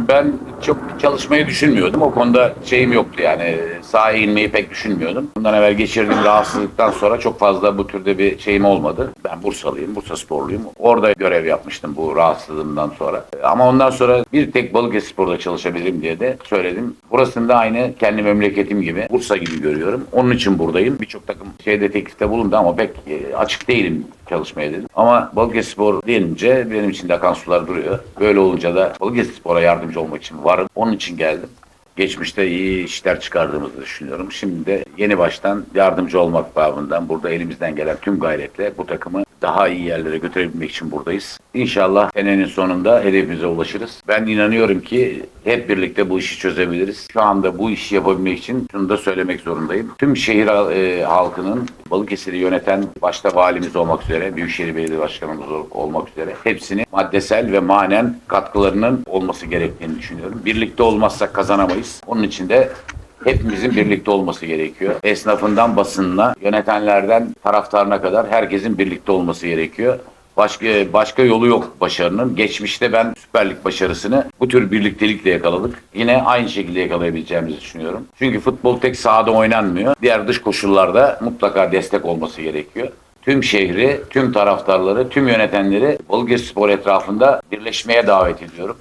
Ben çok çalışmayı düşünmüyordum. O konuda şeyim yoktu yani. Sahaya inmeyi pek düşünmüyordum. Bundan evvel geçirdiğim rahatsızlıktan sonra çok fazla bu türde bir şeyim olmadı. Ben Bursalıyım, Bursa sporluyum. Orada görev yapmıştım bu rahatsızlığımdan sonra. Ama ondan sonra bir tek Balıkesirspor'da çalışabilirim diye de söyledim. Burasını da aynı kendi memleketim gibi, Bursa gibi görüyorum. Onun için buradayım. Birçok takım şeyde teklifte bulundu ama pek e, açık değilim çalışmaya dedim. Ama Balıkesirspor deyince benim için de akan sular duruyor. Böyle olunca da Balıkesirspor'a yardımcı olmak için varım. Onun için geldim. Geçmişte iyi işler çıkardığımızı düşünüyorum. Şimdi de yeni baştan yardımcı olmak babından burada elimizden gelen tüm gayretle bu takımı daha iyi yerlere götürebilmek için buradayız. İnşallah senenin sonunda hedefimize ulaşırız. Ben inanıyorum ki hep birlikte bu işi çözebiliriz. Şu anda bu işi yapabilmek için şunu da söylemek zorundayım. Tüm şehir e, halkının Balıkesir'i yöneten başta valimiz olmak üzere, Büyükşehir Belediye Başkanımız ol- olmak üzere hepsini maddesel ve manen katkılarının olması gerektiğini düşünüyorum. Birlikte olmazsak kazanamayız. Onun için de hepimizin birlikte olması gerekiyor. Esnafından basınına, yönetenlerden taraftarına kadar herkesin birlikte olması gerekiyor. Başka başka yolu yok başarının. Geçmişte ben Süper Lig başarısını bu tür birliktelikle yakaladık. Yine aynı şekilde yakalayabileceğimizi düşünüyorum. Çünkü futbol tek sahada oynanmıyor. Diğer dış koşullarda mutlaka destek olması gerekiyor. Tüm şehri, tüm taraftarları, tüm yönetenleri Balıkesirspor etrafında birleşmeye davet ediyorum.